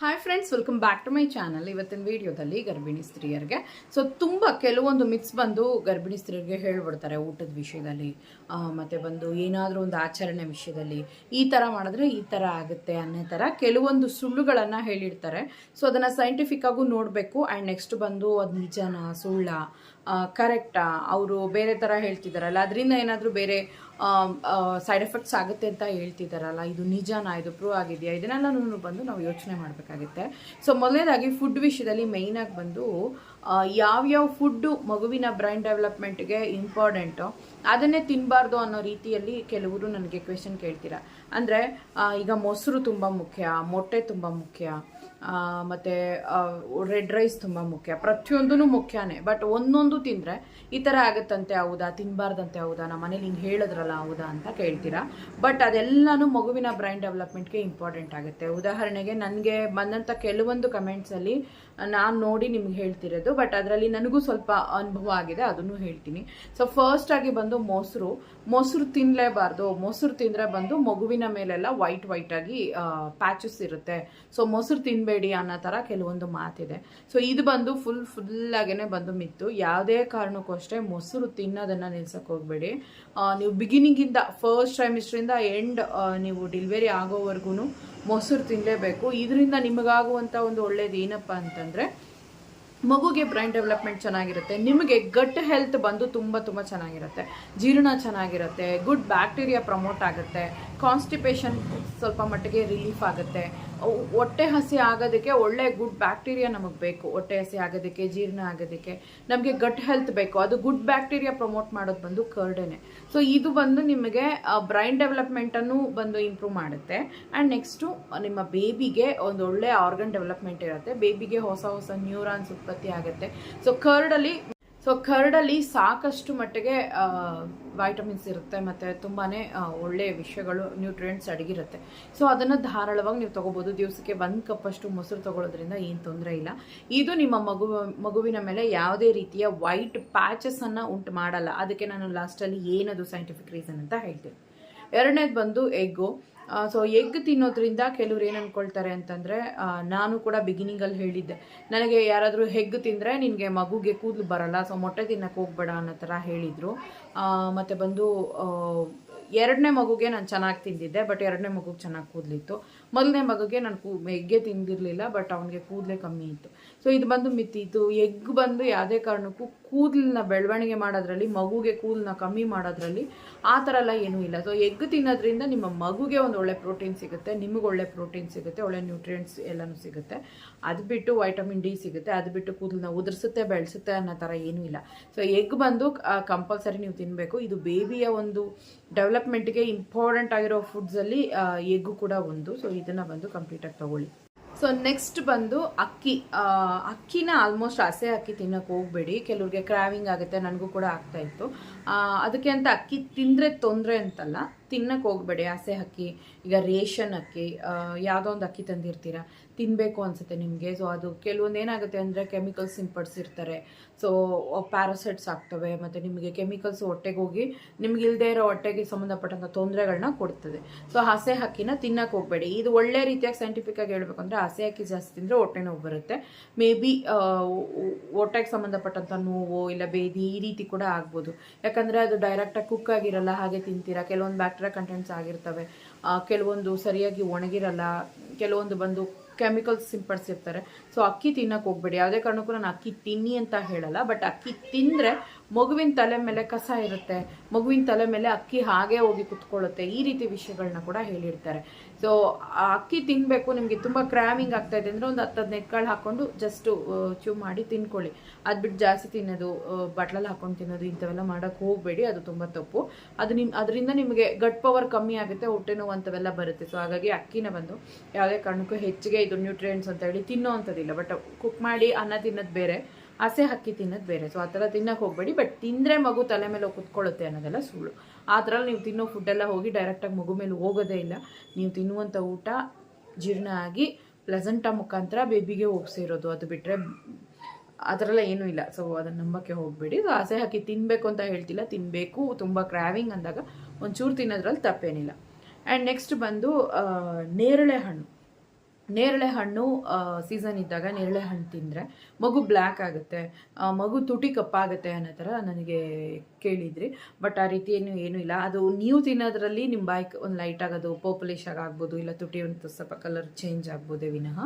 Hi friends welcome back to my channel ಇವತ್ತಿನ ವಿಡಿಯೋದಲ್ಲಿ ಗರ್ಭಿಣಿ ಸ್ತ್ರೀಯರಿಗೆ. ಸೊ ತುಂಬ ಕೆಲವೊಂದು ಮಿತ್ಸ್ ಬಂದು ಗರ್ಭಿಣಿ ಸ್ತ್ರೀಯರಿಗೆ ಹೇಳ್ಬಿಡ್ತಾರೆ ಊಟದ ವಿಷಯದಲ್ಲಿ ಮತ್ತು ಮತ್ತೆ ಬಂದು ಏನಾದರೂ ಒಂದು ಆಚರಣೆ ವಿಷಯದಲ್ಲಿ. ಈ ಥರ ಮಾಡಿದ್ರೆ ಈ ಥರ ಆಗುತ್ತೆ ಅನ್ನೋ ಥರ ಕೆಲವೊಂದು ಸುಳ್ಳುಗಳನ್ನು ಹೇಳಿರ್ತಾರೆ. ಸೊ ಅದನ್ನು ಸೈಂಟಿಫಿಕ್ಕಾಗೂ ನೋಡಬೇಕು. ಆ್ಯಂಡ್ ನೆಕ್ಸ್ಟ್ ಬಂದು ಅದು ನಿಜನಾ ಸುಳ್ಳ? ಕರೆಕ್ಟಾ ಅವರು ಬೇರೆ ಥರ ಹೇಳ್ತಿದ್ದಾರಲ್ಲ ಅದರಿಂದ ಏನಾದರೂ ಬೇರೆ ಸೈಡ್ ಎಫೆಕ್ಟ್ಸ್ ಆಗುತ್ತೆ ಅಂತ ಹೇಳ್ತಿದ್ದಾರಲ್ಲ ಇದು ನಿಜನಾ, ಇದು ಪ್ರೂವ್ ಆಗಿದೆಯಾ? ಇದನ್ನೆಲ್ಲ ಬಂದು ನಾವು ಯೋಚನೆ ಮಾಡಬೇಕಾಗುತ್ತೆ. ಸೊ ಮೊದಲನೇದಾಗಿ ಫುಡ್ ವಿಷಯದಲ್ಲಿ ಮೇಯ್ನಾಗಿ ಬಂದು ಯಾವ್ಯಾವ ಫುಡ್ಡು ಮಗುವಿನ ಬ್ರೈನ್ ಡೆವಲಪ್ಮೆಂಟ್ಗೆ ಇಂಪಾರ್ಟೆಂಟು ಅದನ್ನೇ ತಿನ್ನಬಾರ್ದು ಅನ್ನೋ ರೀತಿಯಲ್ಲಿ ಕೆಲವರು ನನಗೆ ಕ್ವೆಶನ್ ಕೇಳ್ತೀರಾ? ಅಂದರೆ ಈಗ ಮೊಸರು ತುಂಬ ಮುಖ್ಯ, ಮೊಟ್ಟೆ ತುಂಬ ಮುಖ್ಯ ಮತ್ತೆ ರೆಡ್ ರೈಸ್ ತುಂಬ ಮುಖ್ಯ. ಪ್ರತಿಯೊಂದೂ ಮುಖ್ಯನೇ. ಬಟ್ ಒಂದೊಂದು ತಿಂದರೆ ಈ ಥರ ಆಗುತ್ತಂತೆ, ಹೌದಾ? ತಿನ್ನಬಾರ್ದಂತೆ ಹೌದಾ? ನಮ್ಮ ಮನೇಲಿ ಹಿಂಗೆ ಹೇಳಿದ್ರಲ್ಲ, ಹೌದಾ ಅಂತ ಕೇಳ್ತೀರಾ? ಬಟ್ ಅದೆಲ್ಲನೂ ಮಗುವಿನ ಬ್ರೈನ್ ಡೆವಲಪ್ಮೆಂಟ್ಗೆ ಇಂಪಾರ್ಟೆಂಟ್ ಆಗುತ್ತೆ. ಉದಾಹರಣೆಗೆ ನನಗೆ ಬಂದಂಥ ಕೆಲವೊಂದು ಕಮೆಂಟ್ಸಲ್ಲಿ ನಾನು ನೋಡಿ ನಿಮ್ಗೆ ಹೇಳ್ತಿರೋದು ಬಟ್ ಅದರಲ್ಲಿ ನನಗೂ ಸ್ವಲ್ಪ ಅನುಭವ ಆಗಿದೆ, ಅದನ್ನು ಹೇಳ್ತೀನಿ. ಸೊ ಫಸ್ಟ್ ಆಗಿ ಬಂದು ಮೊಸರು. ಮೊಸರು ತಿನ್ನಲೇಬಾರ್ದು ಮೊಸರು ತಿಂದರೆ ಬಂದು ಮಗುವಿನ ಮೇಲೆಲ್ಲ ವೈಟ್ ವೈಟ್ ಆಗಿ ಪ್ಯಾಚಸ್ ಇರುತ್ತೆ. ಸೊ ಮೊಸರು ತಿನ್ನಬೇಡಿ ಅನ್ನೋ ಥರ ಕೆಲವೊಂದು ಮಾತಿದೆ. ಸೊ ಇದು ಬಂದು ಫುಲ್ ಫುಲ್ ಆಗೇನೆ ಬಂದು ಮಿತ್ತು. ಯಾವುದೇ ಕಾರಣಕ್ಕೂ ಅಷ್ಟೇ ಮೊಸರು ತಿನ್ನೋದನ್ನು ನಿಲ್ಸಕ್ಕೆ ಹೋಗಬೇಡಿ. ನೀವು ಬಿಗಿನಿಂಗಿಂದ ಫಸ್ಟ್ ಟ್ರೈಮಿಸ್ಟ್ರಿಂದ ಎಂಡ್ ನೀವು ಡೆಲಿವರಿ ಆಗೋವರೆಗೂ ಮೊಸರು ತಿನ್ನಲೇಬೇಕು ಇದರಿಂದ ನಿಮಗಾಗುವಂಥ ಒಂದು ಒಳ್ಳೇದು ಏನಪ್ಪ ಅಂತಂದರೆ ಮಗುಗೆ ಬ್ರೈನ್ ಡೆವಲಪ್ಮೆಂಟ್ ಚೆನ್ನಾಗಿರುತ್ತೆ, ನಿಮಗೆ ಗಟ್ ಹೆಲ್ತ್ ಬಂದು ತುಂಬ ತುಂಬ ಚೆನ್ನಾಗಿರುತ್ತೆ, ಜೀರ್ಣ ಚೆನ್ನಾಗಿರುತ್ತೆ ಗುಡ್ ಬ್ಯಾಕ್ಟೀರಿಯಾ ಪ್ರಮೋಟ್ ಆಗುತ್ತೆ ಕಾನ್ಸ್ಟಿಪೇಷನ್ ಸ್ವಲ್ಪ ಮಟ್ಟಿಗೆ ರಿಲೀಫ್ ಆಗುತ್ತೆ. ಹೊಟ್ಟೆ ಹಸಿ ಆಗೋದಕ್ಕೆ ಒಳ್ಳೆ ಗುಡ್ ಬ್ಯಾಕ್ಟೀರಿಯಾ ನಮಗೆ ಬೇಕು. ಹೊಟ್ಟೆ ಹಸಿ ಆಗೋದಕ್ಕೆ, ಜೀರ್ಣ ಆಗೋದಕ್ಕೆ. ನಮಗೆ ಗಟ್ ಹೆಲ್ತ್ ಬೇಕು. ಅದು ಗುಡ್ ಬ್ಯಾಕ್ಟೀರಿಯಾ ಪ್ರಮೋಟ್ ಮಾಡೋದು ಬಂದು ಕರ್ಡೇನೆ. ಸೊ ಇದು ಬಂದು ನಿಮಗೆ ಬ್ರೈನ್ ಡೆವಲಪ್ಮೆಂಟನ್ನು ಬಂದು ಇಂಪ್ರೂವ್ ಮಾಡುತ್ತೆ. ಆ್ಯಂಡ್ ನೆಕ್ಸ್ಟು ನಿಮ್ಮ ಬೇಬಿಗೆ ಒಂದು ಒಳ್ಳೆ ಆರ್ಗನ್ ಡೆವಲಪ್ಮೆಂಟ್ ಇರುತ್ತೆ. ಬೇಬಿಗೆ ಹೊಸ ಹೊಸ ನ್ಯೂರಾನ್ಸ್ ಉತ್ಪತ್ತಿ ಆಗುತ್ತೆ. ಸೊ ಕರ್ಡಲ್ಲಿ ಸೊ ಕರ್ಡಲ್ಲಿ ಸಾಕಷ್ಟು ಮಟ್ಟಿಗೆ ವೈಟಮಿನ್ಸ್ ಇರುತ್ತೆ ಮತ್ತು ತುಂಬಾ ಒಳ್ಳೆಯ ವಿಷಯಗಳು ನ್ಯೂಟ್ರಿಯೆಂಟ್ಸ್ ಅಡಗಿರುತ್ತೆ. ಸೊ ಅದನ್ನು ಧಾರಾಳವಾಗಿ ನೀವು ತೊಗೋಬೋದು. ದಿವಸಕ್ಕೆ ಒಂದು ಕಪ್ಪಷ್ಟು ಮೊಸರು ತಗೊಳ್ಳೋದ್ರಿಂದ ಏನು ತೊಂದರೆ ಇಲ್ಲ. ಇದು ನಿಮ್ಮ ಮಗು, ಮಗುವಿನ ಮೇಲೆ ಯಾವುದೇ ರೀತಿಯ ವೈಟ್ ಪ್ಯಾಚಸನ್ನು ಉಂಟು ಮಾಡಲ್ಲ. ಅದಕ್ಕೆ ನಾನು ಲಾಸ್ಟಲ್ಲಿ ಏನದು ಸೈಂಟಿಫಿಕ್ ರೀಸನ್ ಅಂತ ಹೇಳ್ತೀನಿ. ಎರಡನೇದು ಬಂದು ಎಗ್ಗು ಸೊ ಎಗ್ ತಿನ್ನೋದ್ರಿಂದ ಕೆಲವ್ರು ಏನು ಅನ್ಕೊಳ್ತಾರೆ ಅಂತಂದರೆ ನಾನು ಕೂಡ ಬಿಗಿನಿಂಗಲ್ಲಿ ಹೇಳಿದ್ದೆ. ನನಗೆ ಯಾರಾದರೂ ಹೆಗ್ ತಿಂದರೆ ನಿನಗೆ ಮಗುಗೆ ಕೂದಲು ಬರಲ್ಲ ಸೊ ಮೊಟ್ಟೆ ತಿನ್ನಕ್ಕೆ ಹೋಗ್ಬೇಡ ಅನ್ನೋ ಥರ ಹೇಳಿದರು. ಮತ್ತು ಬಂದು ಎರಡನೇ ಮಗುಗೆ ನಾನು ಚೆನ್ನಾಗಿ ತಿಂದಿದ್ದೆ ಬಟ್ ಎರಡನೇ ಮಗುಗೆ ಚೆನ್ನಾಗಿ ಕೂದಲಿತ್ತು. ಮೊದಲನೇ ಮಗುಗೆ ನಾನು ಕೂ, ಎಗ್ಗೆ ತಿಂದಿರಲಿಲ್ಲ ಬಟ್ ಅವನಿಗೆ ಕೂದಲೇ ಕಮ್ಮಿ ಇತ್ತು. ಸೊ ಇದು ಬಂದು ಮಿತಿ ಇತ್ತು ಎಗ್ ಬಂದು ಯಾವುದೇ ಕಾರಣಕ್ಕೂ ಕೂದಲನ್ನ ಬೆಳವಣಿಗೆ ಮಾಡೋದ್ರಲ್ಲಿ, ಮಗುಗೆ ಕೂದಲನ್ನ ಕಮ್ಮಿ ಮಾಡೋದ್ರಲ್ಲಿ ಆ ಥರ ಎಲ್ಲ ಏನೂ ಇಲ್ಲ. ಸೊ ಎಗ್ ತಿನ್ನೋದ್ರಿಂದ ನಿಮ್ಮ ಮಗುಗೆ ಒಂದು ಒಳ್ಳೆ ಪ್ರೋಟೀನ್ ಸಿಗುತ್ತೆ, ನಿಮಗೆ ಒಳ್ಳೆ ಪ್ರೋಟೀನ್ ಸಿಗುತ್ತೆ, ಒಳ್ಳೆ ನ್ಯೂಟ್ರಿಯೆಂಟ್ಸ್ ಎಲ್ಲನೂ ಸಿಗುತ್ತೆ. ಅದು ಬಿಟ್ಟು ವೈಟಮಿನ್ ಡಿ ಸಿಗುತ್ತೆ, ಅದು ಬಿಟ್ಟು ಕೂದಲನ್ನ ಉದುರಿಸುತ್ತೆ, ಬೆಳೆಸುತ್ತೆ ಅನ್ನೋ ಥರ ಏನೂ ಇಲ್ಲ. ಸೊ ಎಗ್ ಬಂದು ಕಂಪಲ್ಸರಿ ನೀವು ತಿನ್ನಬೇಕು ಇದು ಬೇಬಿಯ ಒಂದು ಡೆವಲಪ್ಮೆಂಟ್ಗೆ ಇಂಪಾರ್ಟೆಂಟ್ ಆಗಿರೋ ಫುಡ್ಸಲ್ಲಿ ಎಗ್ ಕೂಡ ಒಂದು. ಸೊ ಇದನ್ನು ಬಂದು ಕಂಪ್ಲೀಟಾಗಿ ತಗೊಳ್ಳಿ. ಸೊ ನೆಕ್ಸ್ಟ್ ಬಂದು ಅಕ್ಕಿ. ಅಕ್ಕಿನ ಆಲ್ಮೋಸ್ಟ್ ಹಸೆ ಅಕ್ಕಿ ತಿನ್ನಕ್ಕೆ ಹೋಗಬೇಡಿ. ಕೆಲವ್ರಿಗೆ ಕ್ರಾವಿಂಗ್ ಆಗುತ್ತೆ, ನನಗೂ ಕೂಡ ಆಗ್ತಾ ಇತ್ತು. ಅದಕ್ಕೆ ಅಂತ ಅಕ್ಕಿ ತಿಂದರೆ ತೊಂದರೆ ಅಂತಲ್ಲ ತಿನ್ನಕ್ಕೆ ಹೋಗಬೇಡಿ. ಹಸೆ ಅಕ್ಕಿ, ಈಗ ರೇಷನ್ ಅಕ್ಕಿ ಯಾವುದೋ ಒಂದು ಅಕ್ಕಿ ತಂದಿರ್ತೀರ. ತಿನ್ನಬೇಕು ಅನಿಸುತ್ತೆ ನಿಮಗೆ. ಸೊ ಅದು ಕೆಲವೊಂದು ಏನಾಗುತ್ತೆ ಅಂದರೆ ಕೆಮಿಕಲ್ಸ್ ಸಿಂಪಡಿಸಿರ್ತಾರೆ ಸೊ ಪ್ಯಾರಾಸೈಟ್ಸ್ ಆಗ್ತವೆ, ಮತ್ತು ನಿಮಗೆ ಕೆಮಿಕಲ್ಸ್ ಹೊಟ್ಟೆಗೆ ಹೋಗಿ ನಿಮ್ಗೆ ಇಲ್ಲದೇ ಇರೋ ಹೊಟ್ಟೆಗೆ ಸಂಬಂಧಪಟ್ಟಂಥ ತೊಂದರೆಗಳನ್ನ ಕೊಡ್ತದೆ. ಸೊ ಹಸೆ ಅಕ್ಕಿನ ತಿನ್ನಕ್ಕೆ ಹೋಗಬೇಡಿ. ಇದು ಒಳ್ಳೆ ರೀತಿಯಾಗಿ ಸೈಂಟಿಫಿಕ್ಕಾಗಿ ಹೇಳಬೇಕು ಅಂದರೆ ಹಸೆ ಅಕ್ಕಿ ಜಾಸ್ತಿ ತಿಂದರೆ ಹೊಟ್ಟೆ ನೋವು ಬರುತ್ತೆ. ಮೇ ಬಿ ಹೊಟ್ಟೆಗೆ ಸಂಬಂಧಪಟ್ಟಂಥ ನೋವು ಇಲ್ಲ ಬೇದಿ ಈ ರೀತಿ ಕೂಡ ಆಗ್ಬೋದು. ಯಾಕಂದರೆ ಅದು ಡೈರೆಕ್ಟಾಗಿ ಕುಕ್ ಆಗಿರಲ್ಲ, ಹಾಗೆ ತಿಂತೀರಾ. ಕೆಲವೊಂದು ಬ್ಯಾಕ್ಟೀರಿಯಾ ಕಂಟೆಂಟ್ಸ್ ಆಗಿರ್ತವೆ. ಕೆಲವೊಂದು ಸರಿಯಾಗಿ ಒಣಗಿರಲ್ಲ, ಕೆಲವೊಂದು ಬಂದು ಕೆಮಿಕಲ್ಸ್ ಸಿಂಪಡಿಸಿರ್ತಾರೆ. ಸೊ ಅಕ್ಕಿ ತಿನ್ನಕ್ಕೆ ಹೋಗ್ಬೇಡಿ. ಯಾವುದೇ ಕಾರಣಕ್ಕೂ ನಾನು ಅಕ್ಕಿ ತಿನ್ನಿ ಅಂತ ಹೇಳಲ್ಲ ಬಟ್ ಅಕ್ಕಿ ತಿಂದರೆ ಮಗುವಿನ ತಲೆ ಮೇಲೆ ಕಸ ಇರುತ್ತೆ. ಮಗುವಿನ ತಲೆ ಮೇಲೆ ಅಕ್ಕಿ ಹಾಗೆ ಹೋಗಿ ಕುತ್ಕೊಳ್ಳುತ್ತೆ. ಈ ರೀತಿ ವಿಷಯಗಳನ್ನ ಕೂಡ ಹೇಳಿರ್ತಾರೆ. ಸೊ ಅಕ್ಕಿ ತಿನ್ನಬೇಕು ನಿಮಗೆ ತುಂಬ ಕ್ರ್ಯಾಮಿಂಗ್ ಆಗ್ತಾ ಇದೆ ಅಂದರೆ ಒಂದು ಹತ್ತು ಹದಿನೈದು ಕಾಳು ಹಾಕ್ಕೊಂಡು ಜಸ್ಟ್ ಚೂ ಮಾಡಿ ತಿನ್ಕೊಳ್ಳಿ. ಅದು ಬಿಟ್ಟು ಜಾಸ್ತಿ ತಿನ್ನೋದು ಬಟ್ಲಲ್ಲಿ ಹಾಕೊಂಡು ತಿನ್ನೋದು ಇಂಥವೆಲ್ಲ ಮಾಡೋಕ್ಕೆ ಹೋಗಬೇಡಿ, ಅದು ತುಂಬ ತಪ್ಪು. ಅದು ನಿಮ್ಮ ಅದರಿಂದ ನಿಮಗೆ ಗಟ್ ಪವರ್ ಕಮ್ಮಿ ಆಗುತ್ತೆ, ಹೊಟ್ಟೆ ನೋವು ಅಂಥವೆಲ್ಲ ಬರುತ್ತೆ. ಸೊ ಹಾಗಾಗಿ ಅಕ್ಕಿನ ಬಂದು ಯಾವುದೇ ಕಾರಣಕ್ಕೂ ಹೆಚ್ಚಿಗೆ ಇದು ನ್ಯೂಟ್ರಿಯೆಂಟ್ಸ್ ಅಂತ ಹೇಳಿ ತಿನ್ನೋ ಅಂಥದ್ದಿಲ್ಲ ಬಟ್ ಕುಕ್ ಮಾಡಿ ಅನ್ನ ತಿನ್ನೋದು ಬೇರೆ. ಹಸೆ ಹಕ್ಕಿ ತಿನ್ನೋದು ಬೇರೆ. ಸೊ ಆ ಥರ ತಿನ್ನೋಕೆ ಹೋಗಬೇಡಿ. ಬಟ್ ತಿಂದರೆ ಮಗು ತಲೆ ಮೇಲೆ ಕುತ್ಕೊಳ್ಳುತ್ತೆ ಅನ್ನೋದೆಲ್ಲ ಸುಳ್ಳು. ಆ ಥರ ನೀವು ತಿನ್ನೋ ಫುಡ್ಡೆಲ್ಲ ಹೋಗಿ ಡೈರೆಕ್ಟಾಗಿ ಮಗು ಮೇಲೆ ಹೋಗೋದೇ ಇಲ್ಲ. ನೀವು ತಿನ್ನುವಂಥ ಊಟ ಜೀರ್ಣ ಆಗಿ ಪ್ಲೆಸೆಂಟ ಮುಖಾಂತರ ಬೇಬಿಗೆ ಹೋಗ್ಸಿರೋದು ಅದು ಬಿಟ್ಟರೆ ಆ ಥರ ಏನೂ ಇಲ್ಲ. ಸೊ ಅದನ್ನು ನಂಬಕ್ಕೆ ಹೋಗಬೇಡಿ. ಸೊ ಹಸೆ ಹಾಕಿ ತಿನ್ನಬೇಕು ಅಂತ ಹೇಳ್ತಿಲ್ಲ. ತಿನ್ನಬೇಕು ತುಂಬ ಕ್ರ್ಯಾವಿಂಗ್ ಅಂದಾಗ ಒಂಚೂರು ತಿನ್ನೋದ್ರಲ್ಲಿ ತಪ್ಪೇನಿಲ್ಲ. ಆ್ಯಂಡ್ ನೆಕ್ಸ್ಟ್ ಬಂದು ನೇರಳೆ ಹಣ್ಣು. ನೇರಳೆ ಹಣ್ಣು ಸೀಸನ್ ಇದ್ದಾಗ ನೇರಳೆ ಹಣ್ಣು ತಿಂದರೆ ಮಗು ಬ್ಲ್ಯಾಕ್ ಆಗುತ್ತೆ ಮಗು ತುಟಿ ಕಪ್ಪಾಗುತ್ತೆ ಅನ್ನೋ ಥರ ನನಗೆ ಕೇಳಿದ್ರಿ. ಬಟ್ ಆ ರೀತಿ ಏನು, ಏನೂ ಇಲ್ಲ. ಅದು ನೀವು ತಿನ್ನೋದ್ರಲ್ಲಿ ನಿಮ್ಮ ಬಾಯ್ಕ್ ಒಂದು ಲೈಟ್ ಆಗೋದು ಪರ್ಪಲಿಶ್ ಆಗಿ ಆಗ್ಬೋದು, ಇಲ್ಲ ತುಟಿ ಒಂದು ಸ್ವಲ್ಪ ಕಲರ್ ಚೇಂಜ್ ಆಗ್ಬೋದೇ ವಿನಃ.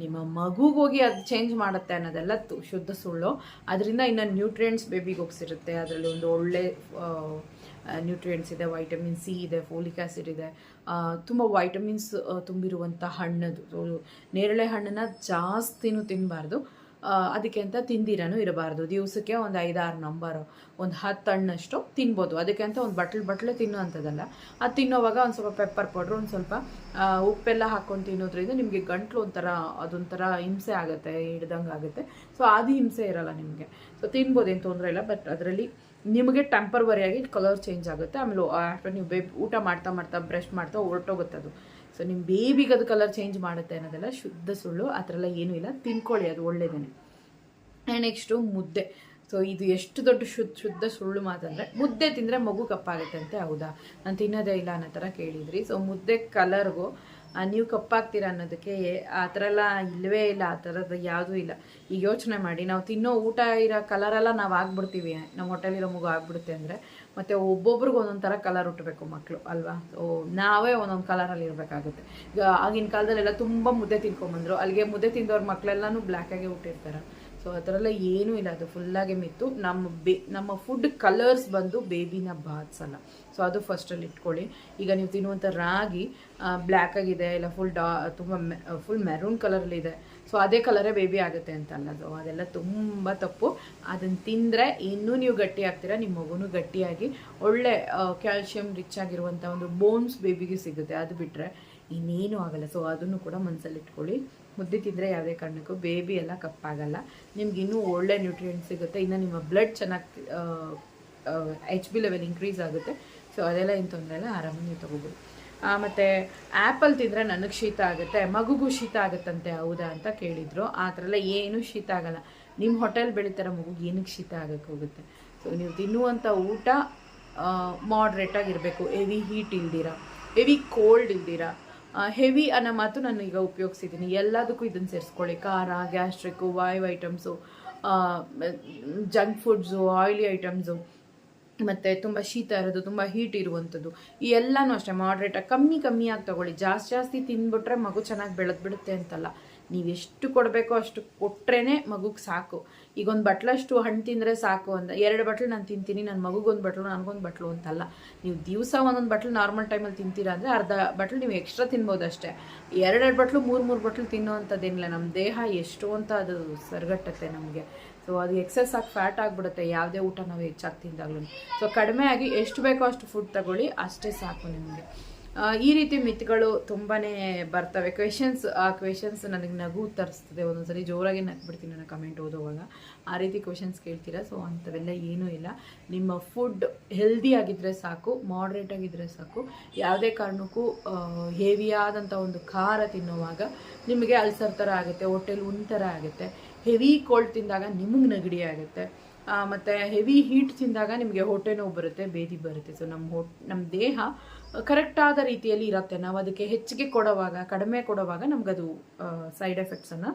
ನಿಮ್ಮ ಮಗುಗೋಗಿ ಅದು ಚೇಂಜ್ ಮಾಡುತ್ತೆ ಅನ್ನೋದೆಲ್ಲ ತು- ಶುದ್ಧ ಸುಳ್ಳು. ಅದರಿಂದ ಇನ್ನು ನ್ಯೂಟ್ರಿಯೆಂಟ್ಸ್ ಬೇಬಿಗೆ ಹೋಗ್ಸಿರುತ್ತೆ. ಅದರಲ್ಲಿ ಒಂದು ಒಳ್ಳೆ ನ್ಯೂಟ್ರಿಯೆಂಟ್ಸ್ ಇದೆ ವೈಟಮಿನ್ ಸಿ ಇದೆ ಫೋಲಿಕ್ ಆ್ಯಸಿಡ್ ಇದೆ. ತುಂಬ ವೈಟಮಿನ್ಸ್ ತುಂಬಿರುವಂಥ ಹಣ್ಣದು. ನೇರಳೆ ಹಣ್ಣನ್ನು ಜಾಸ್ತಿನೂ ತಿನ್ನಬಾರ್ದು ಅದಕ್ಕೆ ಅಂತ ತಿಂದಿರನೂ ಇರಬಾರ್ದು. ದಿವಸಕ್ಕೆ ಒಂದು ಐದಾರು ನಂಬರು, ಒಂದು ಹತ್ತು ಹಣ್ಣಷ್ಟು ತಿನ್ಬೋದು. ಅದಕ್ಕೆ ಅಂತ ಒಂದು ಬಟ್ಲು ಬಟ್ಲು ತಿನ್ನೋ ಅಂಥದ್ದಲ್ಲ ಅದು ತಿನ್ನೋವಾಗ ಒಂದು ಸ್ವಲ್ಪ ಪೆಪ್ಪರ್ ಪೌಡ್ರು ಒಂದು ಸ್ವಲ್ಪ ಉಪ್ಪೆಲ್ಲ ಹಾಕ್ಕೊಂಡು ತಿನ್ನೋದ್ರಿಂದ ನಿಮಗೆ ಗಂಟ್ಲು ಒಂಥರ, ಅದೊಂಥರ ಹಿಂಸೆ ಆಗುತ್ತೆ, ಹಿಡ್ದಂಗೆ ಆಗುತ್ತೆ. ಸೊ ಅದು ಹಿಂಸೆ ಇರಲ್ಲ ನಿಮಗೆ. ಸೊ ತಿನ್ಬೋದು ಏನು ತೊಂದರೆ ಇಲ್ಲ ಬಟ್ ಅದರಲ್ಲಿ ನಿಮಗೆ ಟೆಂಪರ್ವರಿಯಾಗಿ ಕಲರ್ ಚೇಂಜ್ ಆಗುತ್ತೆ. ಆಮೇಲೆ ಆಫ್ಟರ್ ನೀವು ಬೇ ಊಟ ಮಾಡ್ತಾ ಮಾಡ್ತಾ ಬ್ರಷ್ ಮಾಡ್ತಾ ಹೊರಟೋಗುತ್ತೆ ಅದು. ಸೊ ನಿಮ್ಮ ಬೇಬಿಗೆ ಅದು ಕಲರ್ ಚೇಂಜ್ ಮಾಡುತ್ತೆ ಅನ್ನೋದೆಲ್ಲ ಶುದ್ಧ ಸುಳ್ಳು, ಆ ಥರ ಎಲ್ಲ ಏನೂ ಇಲ್ಲ. ತಿನ್ಕೊಳ್ಳಿ, ಅದು ಒಳ್ಳೇದೇ ಆ್ಯಂಡ್ ನೆಕ್ಸ್ಟು ಮುದ್ದೆ. ಸೊ ಇದು ಎಷ್ಟು ದೊಡ್ಡ ಶುದ್ಧ ಶುದ್ಧ ಸುಳ್ಳು ಮಾತಂದರೆ ಮುದ್ದೆ ತಿಂದರೆ ಮಗು ಕಪ್ಪಾಗುತ್ತೆ ಅಂತೆ, ಹೌದಾ? ನಾನು ತಿನ್ನೋದೇ ಇಲ್ಲ ಅನ್ನೋ ಥರ ಕೇಳಿದ್ರಿ. ಸೊ ಮುದ್ದೆ ಕಲರ್ಗೂ ನೀವು ಕಪ್ಪಾಗ್ತೀರಾ ಅನ್ನೋದಕ್ಕೆ ಆ ಥರ ಎಲ್ಲ ಇಲ್ಲವೇ ಇಲ್ಲ, ಆ ಥರದ್ದು ಯಾವುದೂ ಇಲ್ಲ. ಈಗ ಯೋಚನೆ ಮಾಡಿ, ನಾವು ತಿನ್ನೋ ಊಟ ಇರೋ ಕಲರೆಲ್ಲ ನಾವು ಆಗ್ಬಿಡ್ತೀವಿ. ನಮ್ಮ ಹೋಟೆಲಿರೋ ಮಗು ಆಗ್ಬಿಡುತ್ತೆ ಅಂದರೆ ಮತ್ತು ಒಬ್ಬೊಬ್ರಿಗೆ ಒಂದೊಂದು ಥರ ಕಲರ್ ಹುಟ್ಟಬೇಕು ಮಕ್ಕಳು ಅಲ್ವಾ? ಓ ನಾವೇ ಒಂದೊಂದು ಕಲರಲ್ಲಿ ಇರಬೇಕಾಗುತ್ತೆ. ಈಗ ಆಗಿನ ಕಾಲದಲ್ಲೆಲ್ಲ ತುಂಬ ಮುದ್ದೆ ತಿನ್ಕೊಂಬಂದ್ರು ಅಲ್ಲಿಗೆ ಮುದ್ದೆ ತಿಂದವ್ರ ಮಕ್ಕಳೆಲ್ಲನೂ ಬ್ಲ್ಯಾಕಾಗೆ ಹುಟ್ಟಿರ್ತಾರೆ. ಸೊ ಆ ಥರ ಏನೂ ಇಲ್ಲ. ಅದು ಫುಲ್ಲಾಗಿ ಮಿತ್ತು. ನಮ್ಮ ಬೇ, ನಮ್ಮ ಫುಡ್ ಕಲರ್ಸ್ ಬಂದು ಬೇಬಿನ ಬಾತ್ಸಲ್ಲ ಸೊ ಅದು ಫಸ್ಟಲ್ಲಿ ಇಟ್ಕೊಳ್ಳಿ. ಈಗ ನೀವು ತಿನ್ನುವಂಥ ರಾಗಿ ಬ್ಲ್ಯಾಕ್ ಆಗಿದೆ, ಇಲ್ಲ ಫುಲ್ ಡಾ ತುಂಬ ಫುಲ್ ಮೆರೂನ್ ಕಲರಲ್ಲಿದೆ ಸೊ ಅದೇ ಕಲರೇ ಬೇಬಿ ಆಗುತ್ತೆ ಅಂತ ಅನ್ನೋದು ಅದೆಲ್ಲ ತುಂಬ ತಪ್ಪು. ಅದನ್ನು ತಿಂದರೆ ಇನ್ನೂ ನೀವು ಗಟ್ಟಿ ಆಗ್ತೀರಾ ನಿಮ್ಮ ಮಗುನೂ ಗಟ್ಟಿಯಾಗಿ. ಒಳ್ಳೆ ಕ್ಯಾಲ್ಶಿಯಂ ರಿಚ್ ಆಗಿರುವಂಥ ಒಂದು ಬೋನ್ಸ್ ಬೇಬಿಗೆ ಸಿಗುತ್ತೆ. ಅದು ಬಿಟ್ಟರೆ ಇನ್ನೇನು ಆಗಲ್ಲ. ಸೊ ಅದನ್ನು ಕೂಡ ಮನಸ್ಸಲ್ಲಿ ಇಟ್ಕೊಳ್ಳಿ. ಮುದ್ದೆ ತಿಂದರೆ ಯಾವುದೇ ಕಾರಣಕ್ಕೂ ಬೇಬಿ ಎಲ್ಲ ಕಪ್ಪಾಗಲ್ಲ. ನಿಮ್ಗೆ ಇನ್ನೂ ಒಳ್ಳೆ ನ್ಯೂಟ್ರಿಯೆಂಟ್ ಸಿಗುತ್ತೆ. ಇನ್ನು ನಿಮ್ಮ ಬ್ಲಡ್ ಚೆನ್ನಾಗಿ ಎಚ್ ಬಿ ಲೆವೆಲ್ ಇನ್ಕ್ರೀಸ್ ಆಗುತ್ತೆ. ಸೊ ಅದೆಲ್ಲ ಏನು ತೊಂದರೆ ಇಲ್ಲ. ಆರಾಮಾಗಿ ನೀವು ತೊಗೋಬೋದು. ಮತ್ತು ಆ್ಯಪಲ್ ತಿಂದರೆ ನನಗೆ ಶೀತ ಆಗುತ್ತೆ. ಮಗುಗೂ ಶೀತ ಆಗುತ್ತಂತೆ, ಹೌದಾ ಅಂತ ಕೇಳಿದರು. ಆ ಥರ ಎಲ್ಲ ಏನೂ ಶೀತ ಆಗಲ್ಲ. ನಿಮ್ಮ ಹೋಟೆಲ್ ಬೆಳೀತಾರ ಮಗುಗೆ ಏನಕ್ಕೆ ಶೀತ ಆಗಕ್ಕೆ ಹೋಗುತ್ತೆ? ಸೊ ನೀವು ತಿನ್ನುವಂಥ ಊಟ ಮಾಡ್ರೇಟಾಗಿರಬೇಕು ಹೆವಿ ಹೀಟ್ ಇಲ್ದಿರ. ಹೆವಿ ಕೋಲ್ಡ್ ಇಲ್ದಿರ. ಹೆವಿ ಅನ್ನೋ ಮಾತು ನಾನು ಈಗ ಉಪಯೋಗಿಸಿದ್ದೀನಿ ಎಲ್ಲದಕ್ಕೂ ಇದನ್ನು ಸೇರಿಸ್ಕೊಳ್ಳಿ. ಖಾರ ಗ್ಯಾಸ್ಟ್ರಿಕ್ಕು ವಾಯು items junk foods oily items ಮತ್ತು ತುಂಬ ಶೀತ ಇರೋದು, ತುಂಬ ಹೀಟ್ ಇರುವಂಥದ್ದು. ಈ ಎಲ್ಲನೂ ಅಷ್ಟೇ ಮಾಡ್ರೇಟಾಗಿ ಕಮ್ಮಿ ಕಮ್ಮಿಯಾಗಿ ತಗೊಳ್ಳಿ. ಜಾಸ್ತಿ ಜಾಸ್ತಿ ತಿಂದ್ಬಿಟ್ರೆ ಮಗು ಚೆನ್ನಾಗಿ ಬೆಳೆದ್ಬಿಡುತ್ತೆ ಅಂತಲ್ಲ. ನೀವು ಎಷ್ಟು ಕೊಡಬೇಕೋ ಅಷ್ಟು ಕೊಟ್ರೇ ಮಗುಗೆ ಸಾಕು. ಈಗ ಒಂದು ಬಟ್ಲಷ್ಟು ಹಣ್ಣು ತಿಂದರೆ ಸಾಕು ಅಂತ ಎರಡು ಬಟ್ಲು ನಾನು ತಿಂತೀನಿ ನನ್ನ ಮಗುಗೊಂದು ಬಟ್ಲು, ನನಗೊಂದು ಬಟ್ಲು ಅಂತಲ್ಲ. ನೀವು ದಿವಸ ಒಂದೊಂದು ಬಟ್ಲು ನಾರ್ಮಲ್ ಟೈಮಲ್ಲಿ ತಿಂತೀರಾ ಅಂದರೆ ಅರ್ಧ ಬಟ್ಲು ನೀವು ಎಕ್ಸ್ಟ್ರಾ ತಿನ್ಬೋದು ಅಷ್ಟೇ. ಎರಡೆರಡು ಬಟ್ಲು, ಮೂರು ಮೂರು ಬಟ್ಲು ತಿನ್ನೋ ಅಂಥದ್ದೇನಿಲ್ಲ ನಮ್ಮ ದೇಹ ಎಷ್ಟು ಅಂತ ಅದು ಸರಿಗಟ್ಟತ್ತೆ ನಮಗೆ. ಸೊ ಅದು ಎಕ್ಸಸ್ ಆಗಿ ಫ್ಯಾಟ್ ಆಗಿಬಿಡುತ್ತೆ, ಯಾವುದೇ ಊಟ ನಾವು ಹೆಚ್ಚಾಗಿ ತಿಂದಾಗ್ಲೂ ಸೊ ಕಡಿಮೆ ಆಗಿ ಎಷ್ಟು ಬೇಕೋ ಅಷ್ಟು ಫುಡ್ ತಗೊಳ್ಳಿ, ಅಷ್ಟೇ ಸಾಕು ನಿಮಗೆ. ಈ ರೀತಿ ಮಿತ್ಗಳು ತುಂಬಾ ಬರ್ತವೆ. ಕ್ವೆಶನ್ಸ್ ಆ ಕ್ವೆಶನ್ಸ್ ನನಗೆ ನಗು ತರಿಸ್ತದೆ. ಒಂದೊಂದ್ಸರಿ ಜೋರಾಗಿ ನಗ್ಬಿಡ್ತೀನಿ ನಾನು ಕಮೆಂಟ್ ಓದುವಾಗ. ಆ ರೀತಿ ಕ್ವೆಶನ್ಸ್ ಕೇಳ್ತೀರಾ? ಸೊ ಅಂಥವೆಲ್ಲ ಏನೂ ಇಲ್ಲ. ನಿಮ್ಮ ಫುಡ್ ಹೆಲ್ದಿ ಆಗಿದ್ದರೆ ಸಾಕು ಮಾಡ್ರೇಟ್ ಆಗಿದ್ದರೆ ಸಾಕು. ಯಾವುದೇ ಕಾರಣಕ್ಕೂ ಹೆವಿಯಾದಂಥ ಒಂದು ಖಾರ ತಿನ್ನುವಾಗ ನಿಮಗೆ ಅಲ್ಸರ್ ಥರ ಆಗುತ್ತೆ, ಹೊಟ್ಟೆಲಿ ಉನ್ ಥರ ಆಗುತ್ತೆ. ಹೆವಿ ಕೋಲ್ಡ್ ತಿಂದಾಗ ನಿಮಗೆ ನೆಗಡಿ ಆಗುತ್ತೆ. ಮತ್ತು ಹೆವಿ ಹೀಟ್ ತಿಂದಾಗ ನಿಮಗೆ ಹೊಟ್ಟೆ ನೋವು ಬರುತ್ತೆ, ಬೇದಿ ಬರುತ್ತೆ. ಸೊ ನಮ್ಮ ಹೊಟ್ ನಮ್ಮ ದೇಹ ಕರೆಕ್ಟಾದ ರೀತಿಯಲ್ಲಿ ಇರುತ್ತೆ. ನಾವು ಅದಕ್ಕೆ ಹೆಚ್ಚಿಗೆ ಕೊಡುವಾಗ, ಕಡಿಮೆ ಕೊಡುವಾಗ ನಮಗದು ಸೈಡ್ ಎಫೆಕ್ಟ್ಸನ್ನು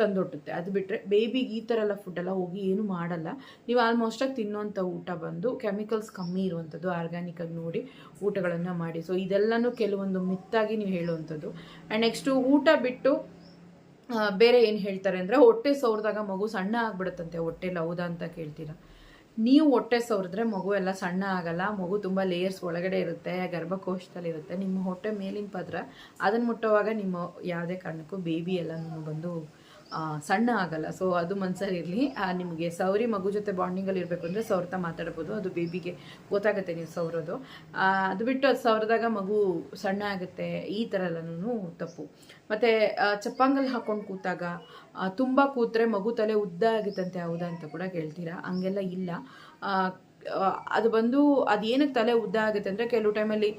ತಂದೊಟ್ಟುತ್ತೆ. ಅದು ಬಿಟ್ಟರೆ ಬೇಬಿಗೆ ಈ ಥರ ಎಲ್ಲ ಫುಡ್ಡೆಲ್ಲ ಹೋಗಿ ಏನು ಮಾಡಲ್ಲ. ನೀವು ಆಲ್ಮೋಸ್ಟಾಗಿ ತಿನ್ನೋಂಥ ಊಟ ಬಂದು ಕೆಮಿಕಲ್ಸ್ ಕಮ್ಮಿ ಇರುವಂಥದ್ದು ಆರ್ಗ್ಯಾನಿಕಾಗಿ ನೋಡಿ ಊಟಗಳನ್ನು ಮಾಡಿ. ಸೊ ಇದೆಲ್ಲನೂ ಕೆಲವೊಂದು ಮಿತ್ತಾಗಿ ನೀವು ಹೇಳುವಂಥದ್ದು ಆ್ಯಂಡ್ ನೆಕ್ಸ್ಟು ಊಟ ಬಿಟ್ಟು ಬೇರೆ ಏನು ಹೇಳ್ತಾರೆ ಅಂದರೆ ಹೊಟ್ಟೆ ಸವರಿದಾಗ ಮಗು ಸಣ್ಣ ಆಗ್ಬಿಡುತ್ತಂತೆ. ಹೊಟ್ಟೆಲ್ಲ ಹೌದಾ ಅಂತ ಕೇಳ್ತೀರಾ? ನೀವು ಹೊಟ್ಟೆ ಸವರಿದ್ರೆ ಮಗು ಎಲ್ಲ ಸಣ್ಣ ಆಗಲ್ಲ, ಮಗು ತುಂಬ ಲೇಯರ್ಸ್ ಒಳಗಡೆ ಇರುತ್ತೆ, ಗರ್ಭಕೋಶದಲ್ಲಿ ಇರುತ್ತೆ. ನಿಮ್ಮ ಹೊಟ್ಟೆ ಮೇಲಿನ ಪದ್ರ ಅದನ್ನು ಮುಟ್ಟುವಾಗ ನಿಮ್ಮ ಯಾವುದೇ ಕಾರಣಕ್ಕೂ ಬೇಬಿ ಎಲ್ಲ ಬಂದು ಸಣ್ಣ ಆಗಲ್ಲ. ಸೊ ಅದು ಮನ್ಸಲ್ಲಿ ಇರಲಿ. ನಿಮಗೆ ಸೌರಿ ಮಗು ಜೊತೆ ಬಾಂಡಿಂಗಲ್ಲಿ ಇರಬೇಕು ಅಂದರೆ ಸೌರ್ತಾ ಮಾತಾಡ್ಬೋದು. ಅದು ಬೇಬಿಗೆ ಗೊತ್ತಾಗುತ್ತೆ ನೀವು ಸೌರೋದು. ಅದು ಬಿಟ್ಟು ಅದು ಸೌರದಾಗ ಮಗು ಸಣ್ಣ ಆಗುತ್ತೆ. ಈ ಥರ ಎಲ್ಲನೂ ತಪ್ಪು. ಮತ್ತು ಚಪ್ಪಾಂಗಲ್ಲಿ ಹಾಕ್ಕೊಂಡು ಕೂತಾಗ ತುಂಬ ಕೂತ್ರೆ ಮಗು ತಲೆ ಉದ್ದ ಆಗುತ್ತಂತೆ, ಹೌದಾ ಅಂತ ಕೂಡ ಕೇಳ್ತೀರಾ? ಹಂಗೆಲ್ಲ ಇಲ್ಲ. ಅದು ಬಂದು ಅದು ತಲೆ ಉದ್ದ ಆಗುತ್ತೆ ಅಂದರೆ ಕೆಲವು ಟೈಮಲ್ಲಿ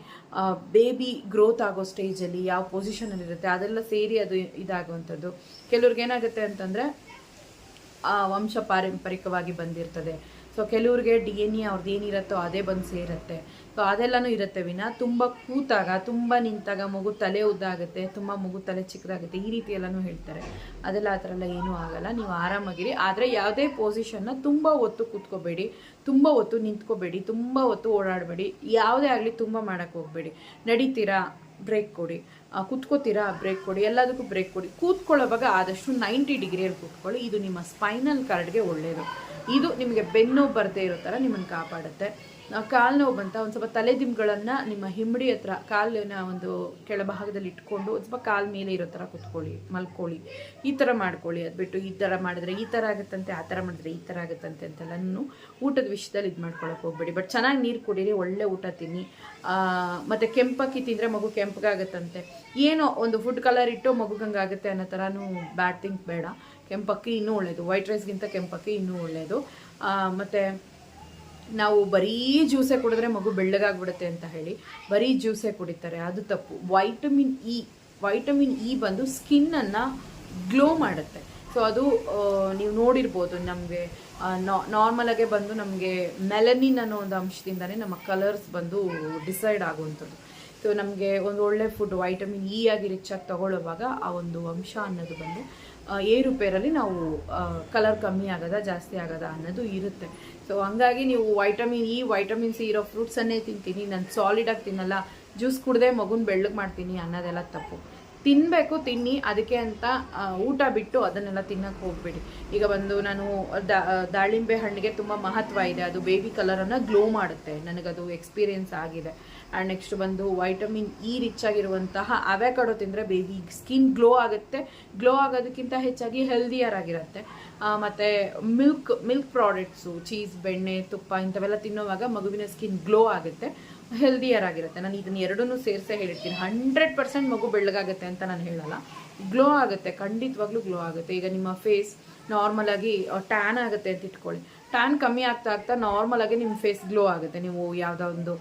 ಬೇಬಿ ಗ್ರೋತ್ ಆಗೋ ಸ್ಟೇಜಲ್ಲಿ ಯಾವ ಪೊಸಿಷನಲ್ಲಿ ಇರುತ್ತೆ, ಅದೆಲ್ಲ ಸೇರಿ ಅದು ಇದಾಗುವಂಥದ್ದು. ಕೆಲವ್ರಿಗೆ ಏನಾಗುತ್ತೆ ಅಂತಂದರೆ ವಂಶ ಪಾರಂಪರಿಕವಾಗಿ ಬಂದಿರ್ತದೆ. ಸೊ ಕೆಲವ್ರಿಗೆ ಡಿ ಎನ್ ಎ ಅವ್ರದ್ದು ಏನಿರುತ್ತೋ ಅದೇ ಬಂದು ಸೇರುತ್ತೆ. ಸೊ ಅದೆಲ್ಲನೂ ಇರುತ್ತೆ ವಿನ. ತುಂಬ ಕೂತಾಗ, ತುಂಬ ನಿಂತಾಗ ಮಗು ತಲೆ ಉದ್ದಾಗುತ್ತೆ ತುಂಬ ಮಗು ತಲೆ ಚಿಕ್ಕದಾಗುತ್ತೆ, ಈ ರೀತಿ ಎಲ್ಲನೂ ಹೇಳ್ತಾರೆ. ಅದೆಲ್ಲ ಆ ಥರ ಎಲ್ಲ ಏನೂ ಆಗಲ್ಲ. ನೀವು ಆರಾಮಾಗಿರಿ. ಆದರೆ ಯಾವುದೇ ಪೊಸಿಷನ್ನ ತುಂಬ ಹೊತ್ತು ಕೂತ್ಕೋಬೇಡಿ. ತುಂಬ ಹೊತ್ತು ನಿಂತ್ಕೋಬೇಡಿ. ತುಂಬ ಹೊತ್ತು ಓಡಾಡಬೇಡಿ. ಯಾವುದೇ ಆಗಲಿ ತುಂಬ ಮಾಡೋಕ್ಕೆ ಹೋಗಬೇಡಿ. ನಡೀತೀರಾ? ಬ್ರೇಕ್ ಕೊಡಿ. ಕೂತ್ಕೋತೀರಾ? ಬ್ರೇಕ್ ಕೊಡಿ. ಎಲ್ಲದಕ್ಕೂ ಬ್ರೇಕ್ ಕೊಡಿ. ಕೂತ್ಕೊಳ್ಳೋವಾಗ ಆದಷ್ಟು ನೈಂಟಿ ಡಿಗ್ರಿಯಲ್ಲಿ ಕೂತ್ಕೊಳ್ಳಿ. ಇದು ನಿಮ್ಮ ಸ್ಪೈನಲ್ ಕಾರ್ಡ್ಗೆ ಒಳ್ಳೆಯದು ಇದು ನಿಮಗೆ ಬೆನ್ನು ಬರದೇ ಇರೋ ಥರ ನಿಮ್ಮನ್ನು ಕಾಪಾಡುತ್ತೆ. ಕಾಲು ನೋವು ಬಂತ ಒಂದು ಸ್ವಲ್ಪ ತಲೆದಿಂಬುಗಳನ್ನು ನಿಮ್ಮ ಹಿಮ್ಮಡಿ ಹತ್ರ ಕಾಲಿನ ಒಂದು ಕೆಳಭಾಗದಲ್ಲಿ ಇಟ್ಕೊಂಡು ಒಂದು ಸ್ವಲ್ಪ ಕಾಲು ಮೇಲೆ ಇರೋ ಥರ ಕುತ್ಕೊಳ್ಳಿ, ಮಲ್ಕೊಳ್ಳಿ. ಈ ಥರ ಮಾಡ್ಕೊಳ್ಳಿ ಅದು ಬಿಟ್ಟು ಈ ಥರ ಮಾಡಿದ್ರೆ ಈ ಥರ ಆಗುತ್ತಂತೆ, ಆ ಥರ ಮಾಡಿದ್ರೆ ಈ ಥರ ಆಗುತ್ತಂತೆ ಅಂತೆಲ್ಲನೂ ಊಟದ ವಿಷಯದಲ್ಲಿ ಇದು ಮಾಡ್ಕೊಳಕ್ಕೆ ಹೋಗ್ಬೇಡಿ. ಬಟ್ ಚೆನ್ನಾಗಿ ನೀರು ಕುಡೀರಿ, ಒಳ್ಳೆ ಊಟ ತಿನ್ನಿ. ಮತ್ತೆ ಕೆಂಪಕ್ಕಿ ತಿಂದರೆ ಮಗು ಕೆಂಪಗಾಗುತ್ತಂತೆ. ಏನೋ ಒಂದು ಫುಡ್ ಕಲರ್ ಇಟ್ಟು ಮಗುಗಂಗಾಗುತ್ತೆ ಅನ್ನೋ ಥರನೂ ಬ್ಯಾಡ್ ಥಿಂಕ್ ಬೇಡ. ಕೆಂಪಕ್ಕಿ ಇನ್ನೂ ಒಳ್ಳೆಯದು ವೈಟ್ ರೈಸ್ಗಿಂತ ಕೆಂಪಕ್ಕಿ ಇನ್ನೂ ಒಳ್ಳೆಯದು ಮತ್ತು ನಾವು ಬರೀ ಜ್ಯೂಸೆ ಕುಡಿದ್ರೆ ಮಗು ಬೆಳ್ಳಗಾಗ್ಬಿಡುತ್ತೆ ಅಂತ ಹೇಳಿ ಬರೀ ಜ್ಯೂಸೆ ಕುಡಿತಾರೆ. ಅದು ತಪ್ಪು. ವೈಟಮಿನ್ ಇ ವೈಟಮಿನ್ ಇ ಬಂದು ಸ್ಕಿನ್ನನ್ನು ಗ್ಲೋ ಮಾಡುತ್ತೆ. ಸೊ ಅದು ನೀವು ನೋಡಿರ್ಬೋದು ನಮಗೆ ನಾರ್ಮಲಾಗೆ ಬಂದು ನಮಗೆ ಮೆಲನಿನ್ ಅನ್ನೋ ಒಂದು ಅಂಶದಿಂದನೇ ನಮ್ಮ ಕಲರ್ಸ್ ಬಂದು ಡಿಸೈಡ್ ಆಗುವಂಥದ್ದು. ಸೊ ನಮಗೆ ಒಂದು ಒಳ್ಳೆ ಫುಡ್ ವೈಟಮಿನ್ ಇ ಆಗಿ ರಿಚ್ ಆಗಿ ತಗೊಳ್ಳುವಾಗ ಆ ಒಂದು ಅಂಶ ಅನ್ನೋದು ಬಂದು ಏರುಪೇರಲ್ಲಿ ನಾವು ಕಲರ್ ಕಮ್ಮಿ ಆಗದ, ಜಾಸ್ತಿ ಆಗದ ಅನ್ನೋದು ಇರುತ್ತೆ. ಸೊ ಹಂಗಾಗಿ ನೀವು ವೈಟಮಿನ್ ಇ ವೈಟಮಿನ್ ಸಿ ಇರೋ ಫ್ರೂಟ್ಸನ್ನೇ ತಿಂತೀನಿ. ನಾನು ಸಾಲಿಡಾಗಿ ತಿನ್ನಲ್ಲ. ಜ್ಯೂಸ್ ಕುಡ್ದೆ ಮಗುನ ಬೆಳ್ಳಗೆ ಮಾಡ್ತೀನಿ ಅನ್ನೋದೆಲ್ಲ ತಪ್ಪು. ತಿನ್ನಬೇಕು ತಿನ್ನಿ, ಅದಕ್ಕೆ ಅಂತ ಊಟ ಬಿಟ್ಟು ಅದನ್ನೆಲ್ಲ ತಿನ್ನಕ್ಕೆ ಹೋಗ್ಬೇಡಿ. ಈಗ ಬಂದು ನಾನು ದಾಳಿಂಬೆ ಹಣ್ಣಿಗೆ ತುಂಬ ಮಹತ್ವ ಇದೆ. ಅದು ಬೇಬಿ ಕಲರನ್ನು ಗ್ಲೋ ಮಾಡುತ್ತೆ. ನನಗದು ಎಕ್ಸ್ಪೀರಿಯನ್ಸ್ ಆಗಿದೆ. ಆ್ಯಂಡ್ ನೆಕ್ಸ್ಟ್ ಬಂದು ವೈಟಮಿನ್ ಇ ರಿಚ್ ಆಗಿರುವಂತಹ ಅವೆಕಡೋ ತಿಂದರೆ ಬೇಬಿ ಸ್ಕಿನ್ ಗ್ಲೋ ಆಗುತ್ತೆ. ಗ್ಲೋ ಆಗೋದಕ್ಕಿಂತ ಹೆಚ್ಚಾಗಿ ಹೆಲ್ದಿಯರ್ ಆಗಿರುತ್ತೆ. ಮತ್ತೆ ಮಿಲ್ಕ್ ಮಿಲ್ಕ್ ಪ್ರಾಡಕ್ಟ್ಸು, ಚೀಸ್, ಬೆಣ್ಣೆ, ತುಪ್ಪ ಇಂಥವೆಲ್ಲ ತಿನ್ನೋವಾಗ ಮಗುವಿನ ಸ್ಕಿನ್ ಗ್ಲೋ ಆಗುತ್ತೆ. ಹೆಲ್ದಿಯರ್ ಆಗಿರುತ್ತೆ. ನಾನು ಇದನ್ನ ಎರಡನ್ನೂ ಸೇರಿಸೇ ಹೇಳಿರ್ತೀನಿ. ಹಂಡ್ರೆಡ್ ಪರ್ಸೆಂಟ್ ಮಗು ಬೆಳ್ಳಗಾಗುತ್ತೆ ಅಂತ ನಾನು ಹೇಳಲ್ಲ. ಗ್ಲೋ ಆಗುತ್ತೆ, ಖಂಡಿತವಾಗ್ಲೂ ಗ್ಲೋ ಆಗುತ್ತೆ. ಈಗ ನಿಮ್ಮ ಫೇಸ್ ನಾರ್ಮಲ್ ಆಗಿ ಟ್ಯಾನ್ ಆಗುತ್ತೆ ಅಂತ ಇಟ್ಕೊಳ್ಳಿ. ಟ್ಯಾನ್ ಕಮ್ಮಿ ಆಗ್ತಾ ಆಗ್ತಾ ನಾರ್ಮಲ್ ಆಗಿ ನಿಮ್ಮ ಫೇಸ್ ಗ್ಲೋ ಆಗುತ್ತೆ. ನೀವು ಯಾವುದೋ ಒಂದು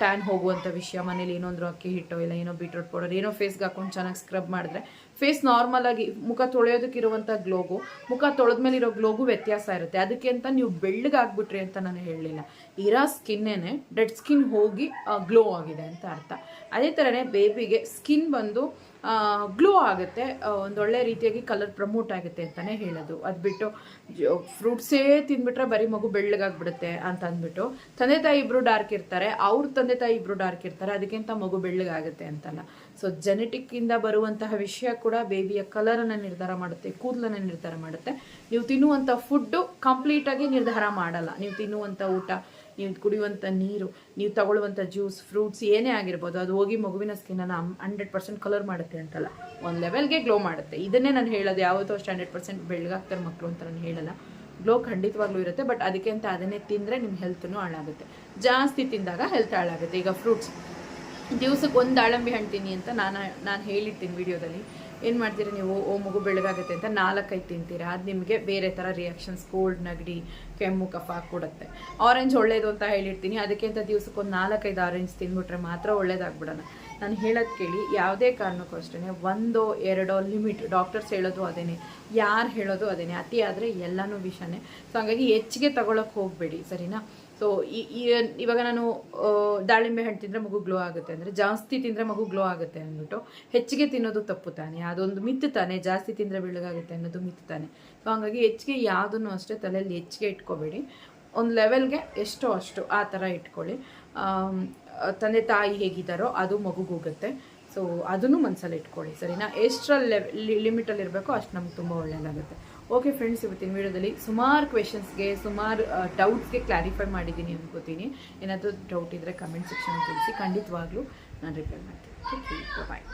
ಟ್ಯಾನ್ ಹೋಗುವಂಥ ವಿಷಯ, ಮನೇಲಿ ಏನೋ ಅಕ್ಕಿ ಹಿಟ್ಟೋ, ಇಲ್ಲ ಏನೋ ಬೀಟ್ರೋಟ್ ಪೌಡರ್ ಏನೋ ಫೇಸ್ಗೆ ಹಾಕೊಂಡು ಚೆನ್ನಾಗಿ ಸ್ಕ್ರಬ್ ಮಾಡಿದ್ರೆ ಫೇಸ್ ನಾರ್ಮಲ್ ಆಗಿ, ಮುಖ ತೊಳೆಯೋದಕ್ಕಿರುವಂಥ ಗ್ಲೋಗು ಮುಖ ತೊಳೆದ್ಮೇಲೆ ಇರೋ ಗ್ಲೋಗು ವ್ಯತ್ಯಾಸ ಇರುತ್ತೆ. ಅದಕ್ಕೆ ಅಂತ ನೀವು ಬೆಳ್ಳಗಾಗ್ಬಿಟ್ರಿ ಅಂತ ನಾನು ಹೇಳಲಿಲ್ಲ. ಇರೋ ಸ್ಕಿನ್ನೇ ಡೆಡ್ ಸ್ಕಿನ್ ಹೋಗಿ ಗ್ಲೋ ಆಗಿದೆ ಅಂತ ಅರ್ಥ. ಅದೇ ಥರನೇ ಬೇಬಿಗೆ ಸ್ಕಿನ್ ಬಂದು ಗ್ಲೋ ಆಗುತ್ತೆ ಒಂದು ಒಂದೊಳ್ಳೆ ರೀತಿಯಾಗಿ ಕಲರ್ ಪ್ರಮೋಟ್ ಆಗುತ್ತೆ ಅಂತಲೇ ಹೇಳೋದು. ಅದು ಬಿಟ್ಟು ಫ್ರೂಟ್ಸೇ ತಿಂದ್ಬಿಟ್ರೆ ಬರೀ ಮಗು ಬೆಳ್ಳಗಾಗ್ಬಿಡುತ್ತೆ ಅಂತ ಅಂದ್ಬಿಟ್ಟು, ತಂದೆ ತಾಯಿ ಇಬ್ಬರು ಡಾರ್ಕ್ ಇರ್ತಾರೆ, ಅವ್ರ ತಂದೆ ತಾಯಿ ಇಬ್ಬರು ಡಾರ್ಕ್ ಇರ್ತಾರೆ, ಅದಕ್ಕಿಂತ ಮಗು ಬೆಳ್ಳಗಾಗುತ್ತೆ ಅಂತಲ್ಲ. ಸೊ ಜೆನೆಟಿಕ್ಕಿಂದ ಬರುವಂತಹ ವಿಷಯ ಕೂಡ ಬೇಬಿಯ ಕಲರನ್ನು ನಿರ್ಧಾರ ಮಾಡುತ್ತೆ, ಕೂದಲನ್ನು ನಿರ್ಧಾರ ಮಾಡುತ್ತೆ. ನೀವು ತಿನ್ನುವಂಥ ಫುಡ್ಡು ಕಂಪ್ಲೀಟಾಗಿ ನಿರ್ಧಾರ ಮಾಡಲ್ಲ. ನೀವು ತಿನ್ನುವಂಥ ಊಟ ನೀವು ಕುಡಿಯುವಂಥ ನೀರು, ನೀವು ತಗೊಳ್ಳುವಂಥ ಜ್ಯೂಸ್ ಫ್ರೂಟ್ಸ್ ಏನೇ ಆಗಿರ್ಬೋದು, ಅದು ಹೋಗಿ ಮಗುವಿನ ಸ್ಕಿನ್ನನ್ನು ಹಂಡ್ರೆಡ್ ಪರ್ಸೆಂಟ್ ಕಲರ್ ಮಾಡುತ್ತೆ ಅಂತಲ್ಲ. ಒಂದು ಲೆವೆಲ್ಗೆ ಗ್ಲೋ ಮಾಡುತ್ತೆ. ಇದನ್ನೇ ನಾನು ಹೇಳೋದು ಯಾವತ್ತೂ ಅಷ್ಟು ಹಂಡ್ರೆಡ್ ಪರ್ಸೆಂಟ್ ಬೆಳಗಾಗ್ತಾರೆ ಮಕ್ಕಳು ಅಂತ ನಾನು ಹೇಳಲ್ಲ. ಗ್ಲೋ ಖಂಡಿತವಾಗ್ಲೂ ಇರುತ್ತೆ ಬಟ್ ಅದಕ್ಕೆ ಅಂತ ಅದನ್ನೇ ತಿಂದರೆ ನಿಮ್ಮ ಹೆಲ್ತ್ನೂ ಹಾಳಾಗುತ್ತೆ. ಜಾಸ್ತಿ ತಿಂದಾಗ ಹೆಲ್ತ್ ಹಾಳಾಗುತ್ತೆ. ಈಗ ಫ್ರೂಟ್ಸ್ ದಿವ್ಸಕ್ಕೆ ಒಂದು ದಾಳಂಬಿ ಹಣ್ಣು ತಿನ್ನಿ ಅಂತ ನಾನು ನಾನು ಹೇಳಿರ್ತೀನಿ ವಿಡಿಯೋದಲ್ಲಿ ಏನು ಮಾಡ್ತೀರಿ ನೀವು? ಓ, ಮಗು ಬೆಳಗಾಗುತ್ತೆ ಅಂತ ನಾಲ್ಕೈದು ತಿಂತೀರಾ? ಅದು ನಿಮಗೆ ಬೇರೆ ಥರ ರಿಯಾಕ್ಷನ್ಸ್ ಕೋಲ್ಡ್ ನಗಡಿ, ಕೆಮ್ಮು, ಕಫ ಕೊಡುತ್ತೆ. ಆರೆಂಜ್ ಒಳ್ಳೇದು ಅಂತ ಹೇಳಿರ್ತೀನಿ. ಅದಕ್ಕೆ ಅಂತ ದಿವ್ಸಕ್ಕೆ ನಾಲ್ಕೈದು ಆರೆಂಜ್ ತಿಂದ್ಬಿಟ್ರೆ ಮಾತ್ರ ಒಳ್ಳೇದಾಗ್ಬಿಡೋಣ ನಾನು ಹೇಳೋದು ಕೇಳಿ, ಯಾವುದೇ ಕಾರಣಕ್ಕೂ ಅಷ್ಟೇ ಒಂದೋ ಎರಡೋ ಲಿಮಿಟ್ ಡಾಕ್ಟರ್ಸ್ ಹೇಳೋದು ಅದೇನೆ. ಯಾರು ಹೇಳೋದು ಅದೇನೆ. ಅತಿ ಆದರೆ ಎಲ್ಲನೂ ವಿಷನೇ. ಸೊ ಹಾಗಾಗಿ ಹೆಚ್ಚಿಗೆ ತಗೊಳಕ್ಕೆ ಹೋಗಬೇಡಿ, ಸರಿನಾ? ಸೊ ಇವಾಗ ನಾನು ದಾಳಿಂಬೆ ಹಣ್ಣು ತಿಂದರೆ ಮಗು ಗ್ಲೋ ಆಗುತ್ತೆ ಅಂದರೆ ಜಾಸ್ತಿ ತಿಂದರೆ ಮಗು ಗ್ಲೋ ಆಗುತ್ತೆ ಅಂದ್ಬಿಟ್ಟು ಹೆಚ್ಚಿಗೆ ತಿನ್ನೋದು ತಪ್ಪು ತಾನೆ. ಅದೊಂದು ಮಿತ್ತು ತಾನೆ. ಜಾಸ್ತಿ ತಿಂದರೆ ಬೆಳಗಾಗುತ್ತೆ ಅನ್ನೋದು ಮಿತ್ತು ತಾನೆ. ಸೊ ಹಾಗಾಗಿ ಹೆಚ್ಚಿಗೆ ಯಾವುದನ್ನು ಅಷ್ಟೇ ತಲೆಯಲ್ಲಿ ಹೆಚ್ಚಿಗೆ ಇಟ್ಕೋಬೇಡಿ. ಒಂದು ಲೆವೆಲ್ಗೆ ಎಷ್ಟೋ ಅಷ್ಟು ಆ ಥರ ಇಟ್ಕೊಳ್ಳಿ. ತಂದೆ ತಾಯಿ ಹೇಗಿದ್ದಾರೋ ಅದು ಮಗುಗೆ ಹೋಗುತ್ತೆ. ಸೊ ಅದನ್ನು ಮನಸ್ಸಲ್ಲಿ ಇಟ್ಕೊಳ್ಳಿ. ಸರಿನಾ? ಎಷ್ಟರಲ್ಲಿ ಲಿಮಿಟಲ್ಲಿ ಇರಬೇಕೋ ಅಷ್ಟು ನಮ್ಗೆ ತುಂಬ ಒಳ್ಳೆಯದಾಗುತ್ತೆ ಓಕೆ ಫ್ರೆಂಡ್ಸ್ ಇವತ್ತಿನ ವೀಡಿಯೋದಲ್ಲಿ ಸುಮಾರು ಕ್ವೆಶನ್ಸ್ಗೆ ಸುಮಾರು ಡೌಟ್ಸ್ಗೆ ಕ್ಲಾರಿಫೈ ಮಾಡಿದ್ದೀನಿ ಅನ್ಕೋತೀನಿ. ಏನಾದರೂ ಡೌಟ್ ಇದ್ದರೆ ಕಮೆಂಟ್ ಸೆಕ್ಷನ್ ತಿಳಿಸಿ. ಖಂಡಿತವಾಗ್ಲೂ ನಾನು ರಿಪ್ಲೈ ಮಾಡ್ತೀನಿ. ಬಾಯ್